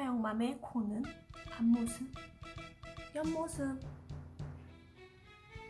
하영맘의 코는 앞모습, 옆모습.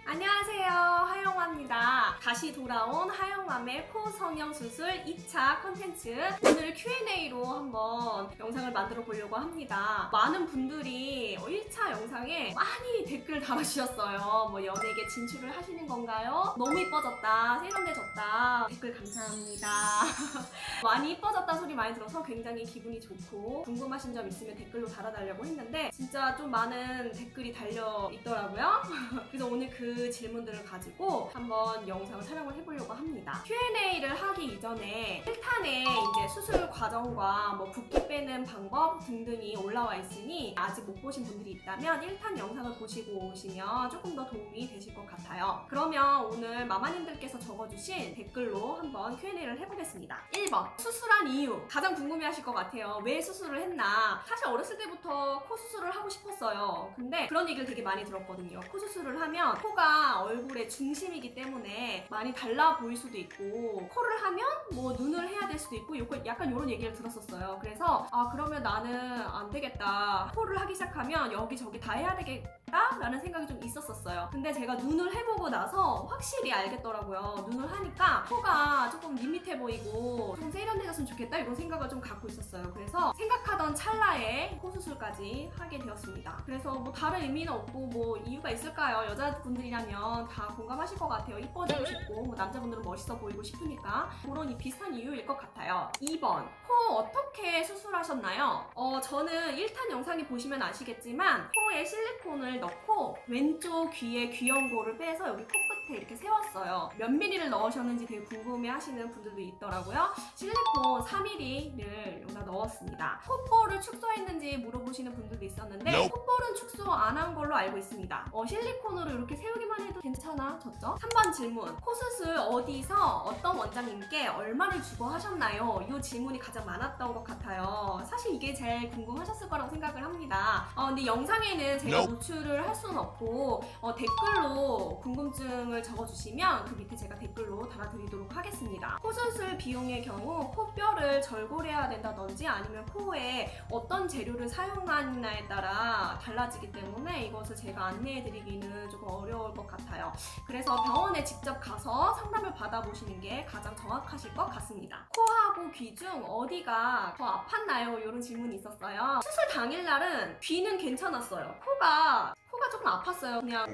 안녕하세요. 하영맘입니다. 다시 돌아온 하영맘의 코 성형 수술 2차 컨텐츠. 오늘 Q&A로 한번 영상을 만들어 보려고 합니다. 많은 분들이 1차 영상에 많이 댓글 달아주셨어요. 뭐 연예계 진출을 하시는 건가요? 너무 이뻐졌다. 세련돼졌다. 댓글 감사합니다. 많이 이뻐졌다 소리 많이 들어서 굉장히 기분이 좋고 궁금하신 점 있으면 댓글로 달아달라고 했는데 진짜 좀 많은 댓글이 달려 있더라고요. 그래서 오늘 그 질문들을 가지고 한번 영상을 촬영을 해보려고 합니다. Q&A를 하기 이전에 1탄에 이제 수술 과정과 뭐 붓기 빼는 방법 등등이 올라와 있으니 아직 못 보신 분들이 있다면 1탄 영상을 보시고 오시면 조금 더 도움이 되실 것 같아요. 그러면 오늘 마마님들께서 적어주신 댓글로 한번 Q&A를 해보겠습니다. 1번 수술한 이유 가장 궁금해하실 것 같아요. 왜 수술을 했나? 사실 어렸을 때부터 코 수술을 하고 싶었어요. 근데 그런 얘기를 되게 많이 들었거든요. 코 수술을 하면 코가 얼굴의 중심이기 때문에 많이 달라 보일 수도 있고 코를 하면 뭐 눈을 해야 될 수도 있고 약간 이런 얘기를 들었었어요. 그래서 아 그러면 나는 안 되겠다. 코를 하기 시작하면 여기저기 다 해야 되겠다 라는 생각이 좀 있었었어요. 근데 제가 눈을 해보고 나서 확실히 알겠더라고요. 눈을 하니까 코가 조금 밋밋해 보이고 좀 세련돼졌으면 좋겠다 이런 생각을 좀 갖고 있었어요. 그래서 생각하던 찰나에 코 수술까지 하게 되었습니다. 그래서 뭐 다른 의미는 없고 뭐 이유가 있을까요? 여자분들이 라면 다 공감하실 것 같아요. 이뻐지고 싶고 뭐 남자분들은 멋있어 보이고 싶으니까 그런 이 비슷한 이유일 것 같아요. 2번 코 어떻게 수술하셨나요? 어 저는 1탄 영상이 보시면 아시겠지만 코에 실리콘을 넣고 왼쪽 귀에 귀연고를 빼서 여기 코끝에 이렇게 세웠어요. 몇 미리를 넣으셨는지 되게 궁금해 하시는 분들도 있더라고요. 실리콘 4mm를 여기다 넣었습니다. 콧볼을 축소했는지 물어보시는 분들도 있었는데. 콧볼은 축소 안 한 걸로 알고 있습니다. 어, 실리콘으로 이렇게 세우 기만 해도 괜찮아졌죠? 3번 질문. 코 수술 어디서 어떤 원장님께 얼마를 주고 하셨나요? 이 질문이 가장 많았던 것 같아요. 사실 이게 제일 궁금하셨을 거라고 생각을 합니다. 어, 근데 영상에는 제가. 노출을 할 수는 없고 어, 댓글로 궁금증을 적어주시면 그 밑에 제가 댓글로 달아드리도록 하겠습니다. 코 수술 비용의 경우 코뼈를 절골해야 된다든지 아니면 코에 어떤 재료를 사용하느냐에 따라 달라지기 때문에 이것을 제가 안내해드리기는 조금 어려 울 것 같아요. 그래서 병원에 직접 가서 상담을 받아보시는 게 가장 정확하실 것 같습니다. 코하고 귀 중 어디가 더 아팠나요? 이런 질문이 있었어요. 수술 당일날은 귀는 괜찮았어요. 코가 조금 아팠어요. 그냥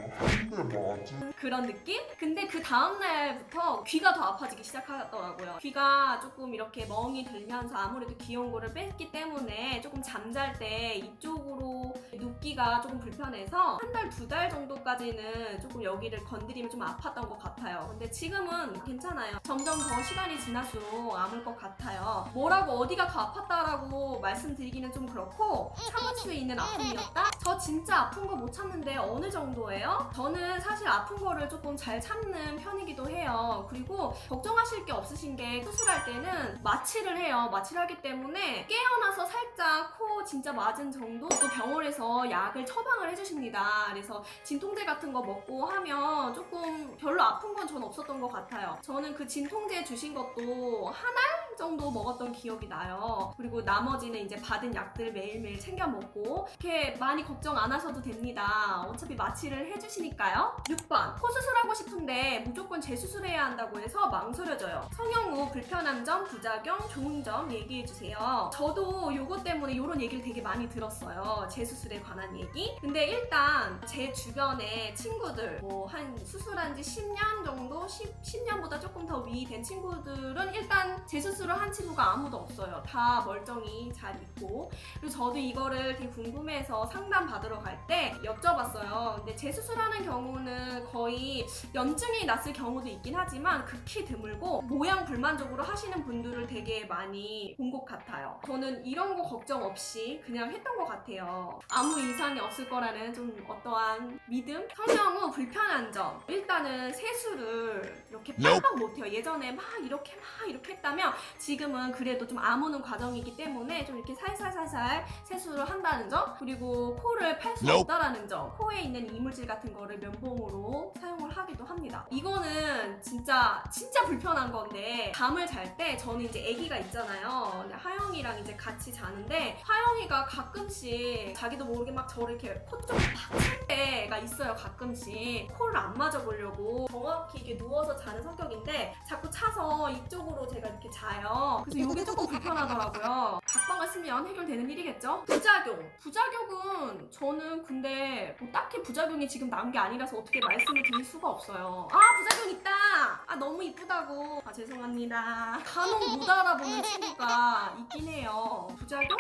그런 느낌? 근데 그 다음날부터 귀가 더 아파지기 시작하더라고요. 귀가 조금 이렇게 멍이 들면서 아무래도 귀연고를 뺐기 때문에 조금 잠잘 때 이쪽으로 눕기가 조금 불편해서 한 달, 두 달 정도까지는 조금 여기를 건드리면 좀 아팠던 것 같아요. 근데 지금은 괜찮아요. 점점 더 시간이 지날수록 아물 것 같아요. 뭐라고 어디가 더 아팠다라고 말씀드리기는 좀 그렇고 참을 수 있는 아픔이었다? 저 진짜 아픈 거 못 참는데 어느 정도예요? 저는 사실 아픈 거를 조금 잘 참는 편이기도 해요. 그리고 걱정하실 게 없으신 게 수술할 때는 마취를 해요. 마취를 하기 때문에 깨어나서 살짝 코 진짜 맞은 정도 또 병원에서 약을 처방을 해주십니다. 그래서 진통제 같은 거 먹고 하면 조금 별로 아픈 건 전 없었던 것 같아요. 저는 그 진통제 주신 것도 한 알 정도 먹었던 기억이 나요. 그리고 나머지는 이제 받은 약들 매일매일 챙겨 먹고 이렇게 많이 걱정 안 하셔도 됩니다. 어차피 마취를 해주시니까요. 6번 코 수술하고 싶은데 무조건 재수술해야 한다고 해서 망설여져요. 성형 후 불편한 점, 부작용, 좋은 점 얘기해주세요. 저도 요거 때문에 이런 얘기를 되게 많이 들었어요. 재수술에 관한 얘기. 근데 일단 제 주변에 친구들 뭐 한 수술한 지 10년 정도, 10, 10년보다 조금 더 위 된 친구들은 일단 재수술 을 한 친구가 아무도 없어요. 다 멀쩡히 잘 있고. 그리고 저도 이거를 되게 궁금해서 상담 받으러 갈 때 여쭤봤어요. 근데 재수술하는 경우는 거의 염증이 났을 경우도 있긴 하지만 극히 드물고 모양 불만족으로 하시는 분들을 되게 많이 본 것 같아요. 저는 이런 거 걱정 없이 그냥 했던 것 같아요. 아무 이상이 없을 거라는 좀 어떠한 믿음? 성형 후 불편한 점. 일단은 세수를 이렇게. 빡빡 못해요. 예전에 막 이렇게 막 이렇게 했다면 지금은 그래도 좀 아무는 과정이기 때문에 좀 이렇게 살살살살 세수를 한다는 점 그리고 코를 팔 수. 없다라는 점 코에 있는 이물질 같은 거를 면봉으로 사용을 하기도 합니다. 이거는 진짜 진짜 불편한 건데 잠을 잘 때 저는 이제 아기가 있잖아요. 근데 하영이랑 이제 같이 자는데 하영이가 가끔씩 자기도 모르게 막 저를 이렇게 코쪽팍칠 때가 있어요 가끔씩. 코를 안 맞아 보려고. 정확히 이렇게 누워서 자는 성격인데 자꾸 차서 이쪽으로 제가 이렇게 자요 그래서 이게 조금 불편하더라고요. 각방을 쓰면 해결되는 일이겠죠? 부작용. 부작용은 저는 근데 뭐 딱히 부작용이 지금 나온 게 아니라서 어떻게 말씀을 드릴 수가 없어요. 아 부작용 있다! 아 너무 이쁘다고. 아 죄송합니다. 간혹 못 알아보는 친구가 있긴 해요. 부작용?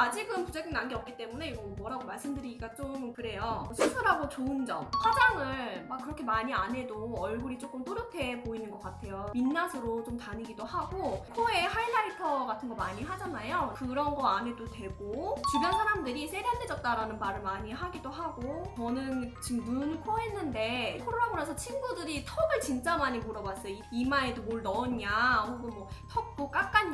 아직은 부작용 난 게 없기 때문에 이거 뭐라고 말씀드리기가 좀 그래요. 수술하고 좋은 점. 화장을 막 그렇게 많이 안 해도 얼굴이 조금 또렷해 보이는 것 같아요. 민낯으로 좀 다니기도 하고 코에 하이라이터 같은 거 많이 하잖아요. 그런 거 안 해도 되고 주변 사람들이 세련돼졌다라는 말을 많이 하기도 하고 저는 지금 눈, 코 했는데 하고 나서 친구들이 턱을 진짜 많이 물어봤어요. 이- 이마에도 뭘 넣었냐 혹은 뭐 턱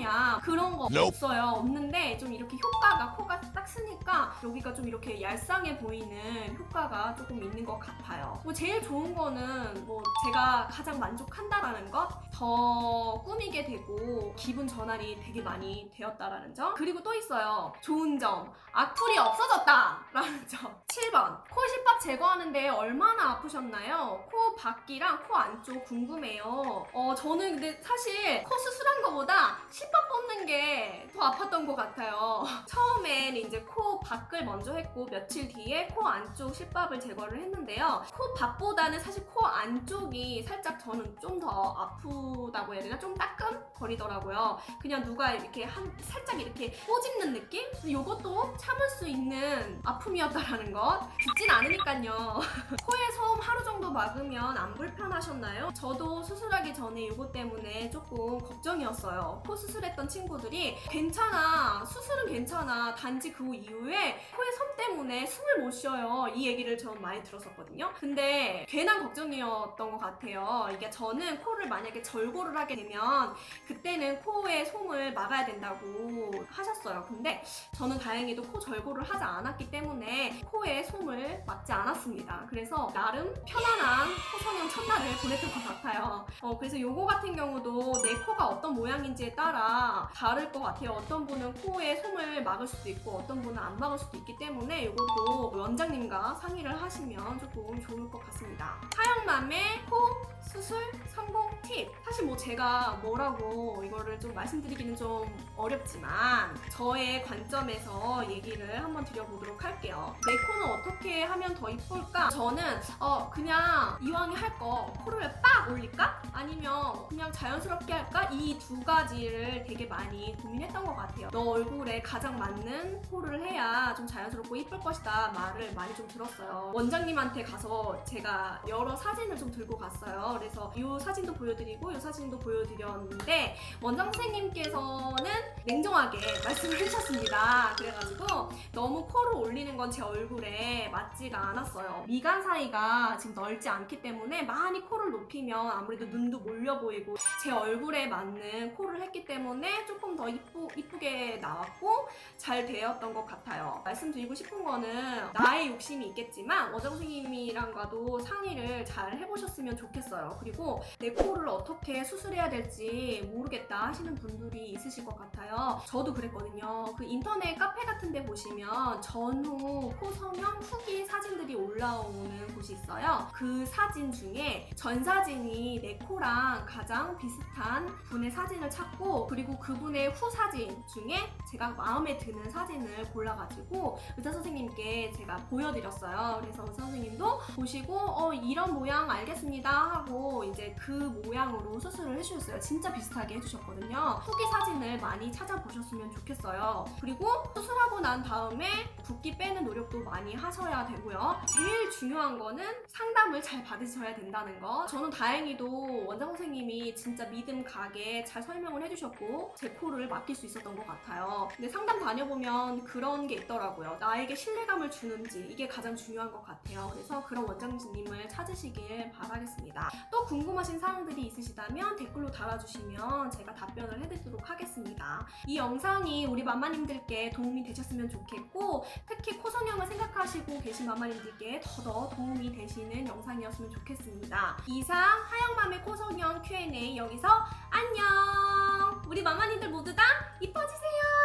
도 깎았냐 그런 거. 없어요. 없는데 좀 이렇게 효과가 코가 딱 쓰니까 여기가 좀 이렇게 얄쌍해 보이는 효과가 조금 있는 것 같아요. 뭐 제일 좋은 거는 뭐 제가 가장 만족한다라는 것, 더 꾸미게 되고 기분 전환이 되게 많이 되었다라는 점. 그리고 또 있어요. 좋은 점. 악플이 없어졌다라는 점. 7번. 코 실밥 제거하는데 얼마나 아프셨나요? 코 밖이랑 코 안쪽 궁금해요. 어, 저는 근데 사실 코 수술한 거보다 실밥 뽑는 게 더 아팠던 것 같아요. 처음엔 이제 코 밖을 먼저 했고 며칠 뒤에 코 안쪽 실밥을 제거를 했는데요. 코 밖보다는 사실 코 안쪽이 살짝 저는 좀 더 아프다고 해야 되나? 좀 따끔거리더라고요. 그냥 누가 이렇게 한 살짝 이렇게 꼬집는 느낌? 이것도 참을 수 있는 아픔이었다라는 것. 죽진 않으니까요. 코에 소음 하루 정도 막으면 안 불편하셨나요? 저도 수술하기 전에 이것 때문에 조금 걱정이었어요. 코 수술 했던 친구들이 괜찮아, 수술은 괜찮아. 단지 그 이후에 코에 섬 때문에 숨을 못 쉬어요. 이 얘기를 전 많이 들었었거든요. 근데 괜한 걱정이었던 것 같아요. 이게 저는 코를 만약에 절골을 하게 되면 그때는 코에 솜을 막아야 된다고 하셨어요. 근데 저는 다행히도 코 절골을 하지 않았기 때문에 코에 솜을 막지 않았습니다. 그래서 나름 편안한 코성형 첫날을 보냈던 것 같아요. 어, 그래서 요거 같은 경우도 내 코가 어떤 모양인지에 따라 다를 것 같아요. 어떤 분은 코에 솜을 막을 수도 있고 어떤 분은 안 막을 수도 있기 때문에 이것도 원장님과 상의를 하시면 조금 좋을 것 같습니다. 하영남의 코 수술 성공 팁. 사실 뭐 제가 뭐라고 이거를 좀 말씀드리기는 좀 어렵지만 저의 관점에서 얘기를 한번 드려보도록 할게요. 내 코는 어떻게 하면 더 이쁠까? 저는 어 그냥 이왕이 할 거 코를 빡 올릴까? 아니면 그냥 자연스럽게 할까? 이 두 가지를 되게 많이 고민했던 것 같아요. 너 얼굴에 가장 맞는 코를 해야 좀 자연스럽고 이쁠 것이다 말을 많이 좀 들었어요. 원장님한테 가서 제가 여러 사진을 좀 들고 갔어요. 그래서 이 사진도 보여드리고 이 사진도 보여드렸는데 원장 선생님께서는 냉정하게 말씀을 해주셨습니다. 그래가지고 너무 코를 올리는 건 제 얼굴에 맞지가 않았어요. 미간 사이가 지금 넓지 않기 때문에 많이 코를 높이면 아무래도 눈도 몰려 보이고 제 얼굴에 맞는 코를 했기 때문에 조금 더 이쁘, 이쁘게 나왔고 잘 되었던 것 같아요. 말씀드리고 싶은 거는 나의 욕심이 있겠지만 원장 선생님이랑과도 상의를 잘 해보셨으면 좋겠어요. 그리고 내 코를 어떻게 수술해야 될지 모르겠다 하시는 분들이 있으실 것 같아요. 저도 그랬거든요. 그 인터넷 카페 같은 데 보시면 전후 코 성형 후기 사진들이 올라오는 곳이 있어요. 그 사진 중에 전 사진이 내 코랑 가장 비슷한 분의 사진을 찾고 그리고 그분의 후 사진 중에 제가 마음에 드는 사진을 골라가지고 의사 선생님께 제가 보여드렸어요. 그래서 선생님도 보시고 어 이런 모양 알겠습니다 하고 이제 그 모양으로 수술을 해주셨어요. 진짜 비슷하게 해주셨거든요. 후기 사진을 많이 찾아보셨으면 좋겠어요. 그리고 수술하고 난 다음에 붓기 빼는 노력도 많이 하셔야 되고요. 제일 중요한 거는 상담을 잘 받으셔야 된다는 거. 저는 다행히도 원장 선생님이 진짜 믿음 가게 잘 설명을 해주셨고 제 코를 맡길 수 있었던 것 같아요. 근데 상담 다녀보면 보면 그런 게 있더라고요. 나에게 신뢰감을 주는지 이게 가장 중요한 것 같아요. 그래서 그런 원장님을 찾으시길 바라겠습니다. 또 궁금하신 사항들이 있으시다면 댓글로 달아주시면 제가 답변을 해드리도록 하겠습니다. 이 영상이 우리 맘마님들께 도움이 되셨으면 좋겠고 특히 코성형을 생각하시고 계신 맘마님들께 더더 도움이 되시는 영상이었으면 좋겠습니다. 이상 하영맘의 코성형 Q&A 여기서 안녕! 우리 맘마님들 모두 다 이뻐지세요!